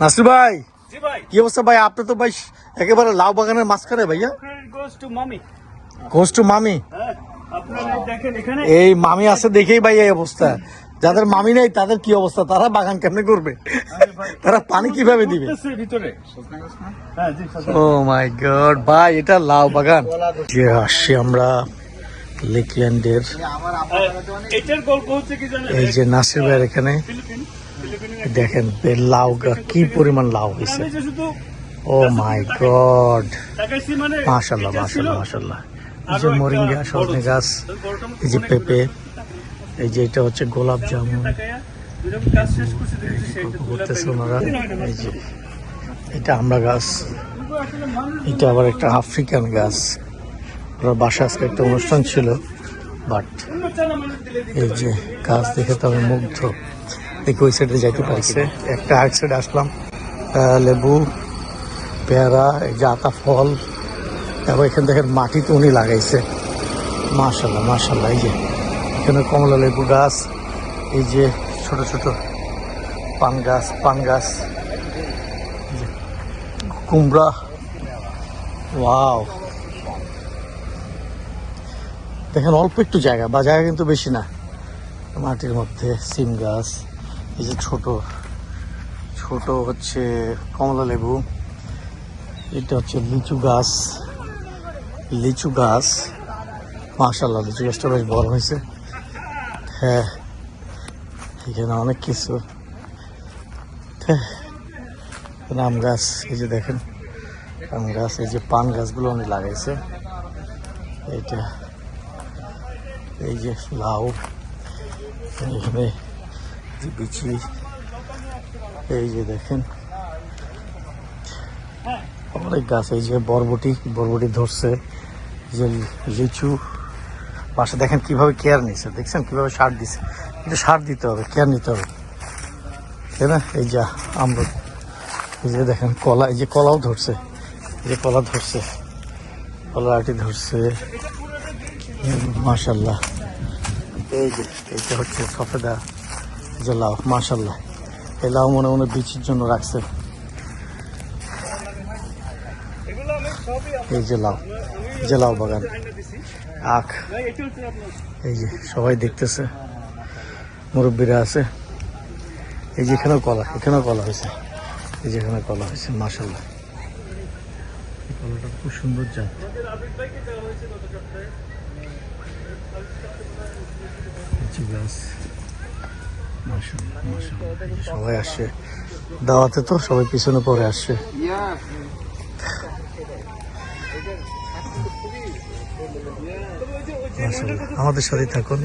নাসির ভাই? কি অবস্থা ভাই? আপনি তো ভাই একেবারে লাউ বাগানের মাঝখানে ভাইয়া। গোস টু মামি এই মামি আছে দেখেই ভাই এই অবস্থা। যাদের মামি নেই তাদের কি অবস্থা? তারা বাগান কেমনে করবে? তারা পানি কীভাবে দিবে? ও মাই গড ভাই এটা লাউ বাগান। আসছি আমরা। লেকল্যান্ডের এই যে নাসির ভাইয়ের এখানে দেখেন লাউ কি পরিমাণ লাউ হয়েছে যে শুধু ও মাই গড। মানে মাশাল্লাহ এটা মাশাল্লাহ মাশাল্লাহ। এই যে মরিঙ্গা সজনে গাছ এই যে পেঁপে এই যে এটা হচ্ছে গোলাপ জামুন। করতেছে ওনারা। এই যে এটা আমরা গাছ। এটা আবার একটা আফ্রিকান গাছ। ওনার বাসা আজকে একটা অনুষ্ঠান ছিল বাট এই যে গাছ দেখে তো আমি মুগ্ধ। দেখি ওই সাইডে যাইতে পারছে একটা এক সাইডে আসলাম লেবু, পেয়ারা, এই যে আতা, ফল, তারপর এখানে দেখেন মাটিতে উনি লাগাইছে। মাশাল্লাহ মাশাল্লাহ এই যে এখানে কমলা লেবু গাছ, এই যে ছোট ছোট পান গাছ পান গাছ কুমড়া। ওয়াও। দেখেন অল্প একটু জায়গা বা জায়গা কিন্তু বেশি না। মাটির মধ্যে সিম গাছ এই যে ছোট ছোট হচ্ছে কমলা লেবু এটা হচ্ছে লিচু গাছ লিচু গাছ মাশাল্লাহ লিচু গাছটা বেশ বড় হয়েছে। হ্যাঁ এখানে অনেক কিছু। হ্যাঁ, আম গাছ এই যে দেখেন আম গাছ এই যে পান গাছগুলো উনি লাগাইছে। এইটা এই যে লাউ এখানে বিচি এই যে দেখেন অনেক গাছ এই যে বরবটি বরবটি ধরছে যে লিচু পাশে দেখেন কীভাবে কেয়ার নিছে দেখছেন কীভাবে সার দিছে এটা সার দিতে হবে কেয়ার নিতে হবে তাই না এই যা আমরা এই যে দেখেন কলা এই যে কলাও ধরছে এই যে কলা ধরছে কলা আটি ধরছে মাশাল্লাহ এই যে এইটা হচ্ছে সফেদা যে লাউ মাশাল্লাহ এই লাউ মনে মনে বিচির জন্য রাখছে। এই যে লাউ যে লাউ বাগান। আখ। এই যে সবাই দেখতেছে। মুরব্বীরা আছে। এই যে এখানেও কলা এখানেও কলা হয়েছে। এই যে এখানে কলা হয়েছে মাশাল্লাহ এই কলাটা খুব সুন্দর জাত। যে সবাই আসছে দাওয়াতে তো সবাই পিছনে পরে আসছে আমাদের সাথে থাকুন।